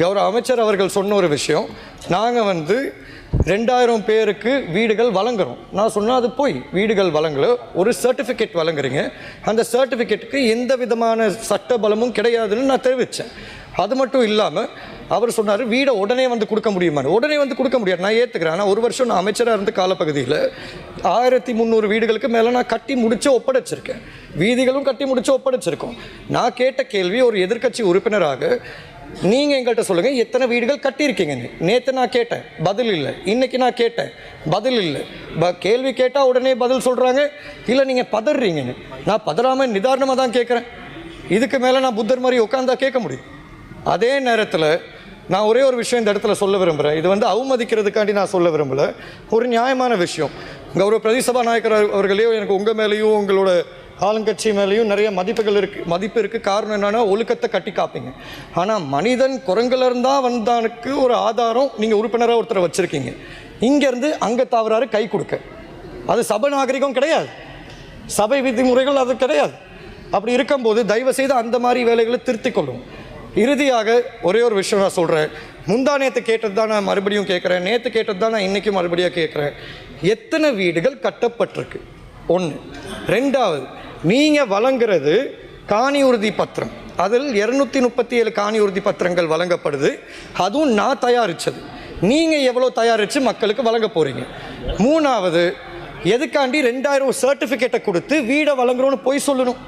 கௌரவ அமைச்சர் அவர்கள் சொன்ன ஒரு விஷயம் நாங்கள் வந்து ரெண்டாயிரம் பேருக்கு வீடுகள் வழங்குறோம். நான் சொன்னால் அது போய் வீடுகள் வழங்கல ஒரு சர்டிஃபிகேட் வழங்குறீங்க. அந்த சர்டிஃபிகேட்டுக்கு எந்த விதமான சட்ட பலமும் கிடையாதுன்னு நான் தெரிவித்தேன் அது மட்டும் இல்லாமல் அவர் சொன்னார் வீடை உடனே வந்து கொடுக்க முடியுமான்னு. உடனே வந்து கொடுக்க முடியாது. நான் ஏற்றுக்கிறேன் ஆனால் ஒரு வருஷம் நான் அமைச்சராக இருந்த காலப்பகுதியில் ஆயிரத்தி முந்நூறு வீடுகளுக்கு மேலே நான் கட்டி முடித்து ஒப்படைச்சிருக்கேன். வீதிகளும் கட்டி முடித்து ஒப்படைச்சிருக்கோம். நான் கேட்ட கேள்வி ஒரு எதிர்க்கட்சி உறுப்பினராக நீங்கள் எங்கள்கிட்ட சொல்லுங்கள் எத்தனை வீடுகள் கட்டியிருக்கீங்கன்னு நேற்று நான் கேட்டேன் பதில் இல்லை. இன்னைக்கு நான் கேட்டேன் பதில் இல்லை. ப கேள்வி கேட்டால் உடனே பதில் சொல்கிறாங்க இல்லை நீங்கள் பதறீங்கன்னு நான் பதறாமல் நிதானமாக தான் கேட்குறேன் இதுக்கு மேலே நான் புத்தர் மாதிரி உட்காந்தா கேட்க முடியும். அதே நேரத்தில் நான் ஒரே ஒரு விஷயம் இந்த இடத்துல சொல்ல விரும்புகிறேன் இது வந்து அவமதிக்கிறதுக்காண்டி நான் சொல்ல விரும்பலை. ஒரு நியாயமான விஷயம். கௌரவ பிரதிசபா நாயக்கர் அவர்களையும் எனக்கு உங்கள் மேலேயும் உங்களோட ஆளுங்கட்சி மேலேயும் நிறைய மதிப்புகள் இருக்குது மதிப்பு இருக்குது காரணம் என்னன்னா ஒழுக்கத்தை கட்டி காப்பீங்க. ஆனால் மனிதன் குரங்குல இருந்தா வந்தானுக்கு ஒரு ஆதாரம் நீங்கள் உறுப்பினராக ஒருத்தரை வச்சுருக்கீங்க. இங்கேருந்து அங்கே தவறாரு கை கொடுக்க. அது சபை நாகரிகம் கிடையாது. சபை விதிமுறைகள் அது கிடையாது. அப்படி இருக்கும்போது தயவு செய்து அந்த மாதிரி வேலைகளை திருத்திக் கொள்ளும். இறுதியாக ஒரே ஒரு விஷயம் நான் சொல்கிறேன் முந்தா நேற்று கேட்டது தான் நான் மறுபடியும் கேட்குறேன். நேற்று கேட்டது தான் நான் இன்றைக்கும் மறுபடியும் கேட்குறேன். எத்தனை வீடுகள் கட்டப்பட்டிருக்கு? ஒன்று ரெண்டாவது நீங்கள் வழங்குறது காணி உறுதி பத்திரம். அதில் இரநூத்தி முப்பத்தி ஏழு காணி உறுதி பத்திரங்கள் வழங்கப்படுது. அதுவும் நான் தயாரித்தது நீங்கள் எவ்வளோ தயாரித்து மக்களுக்கு வழங்க போகிறீங்க மூணாவது எதுக்காண்டி ரெண்டாயிரம் சர்டிஃபிகேட்டை கொடுத்து வீடை வழங்குறோன்னு போய் சொல்லணும்.